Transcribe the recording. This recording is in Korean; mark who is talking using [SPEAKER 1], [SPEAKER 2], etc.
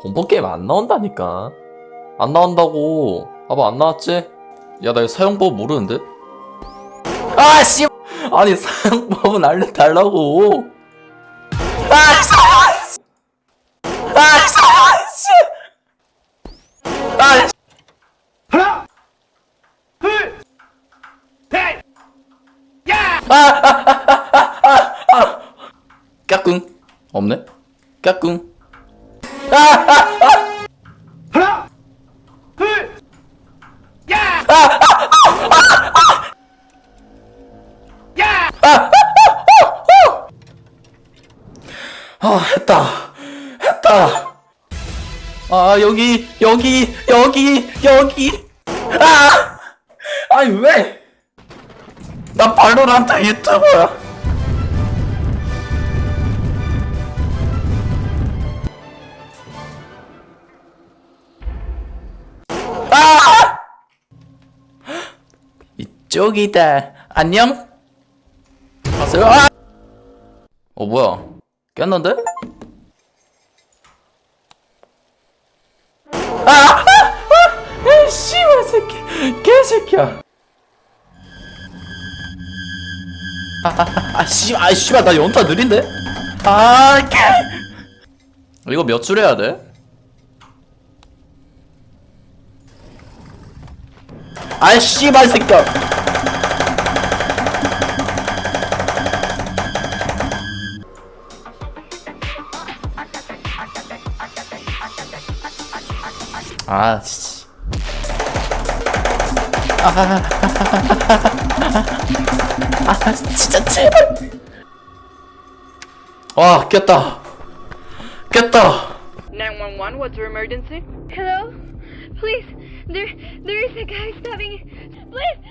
[SPEAKER 1] 공포 게임 안 나온다니까. 안 나온다고. 봐봐 안 나왔지? 야 나 사용법 모르는데? 아 씨. 아니 사용법은 알려달라고. 아 씨. 아 씨. 아 씨.
[SPEAKER 2] 하나, 둘, 셋, 야!
[SPEAKER 1] 까꿍 없네? 까꿍
[SPEAKER 2] 야!
[SPEAKER 1] 아 했다. 했다. 아 여기 여기 여기 여기. 아! 아니 왜나 발로란트 유튜버야 쪽이다 안녕 가세요 아! 어 뭐야 깼는데? 아! 아! 아! 씨발 새끼 개새끼야 아씨 아 씨발 나 연타 느린데? 아 개! 이거 몇 줄 해야 돼? 아 씨발 새끼야 아, 씨. 아, 아, 진짜 제발. 와, 깼다. 깼다.
[SPEAKER 3] 911, what's your emergency?
[SPEAKER 4] Hello? Please, there there is a guy stabbing. Please, don't!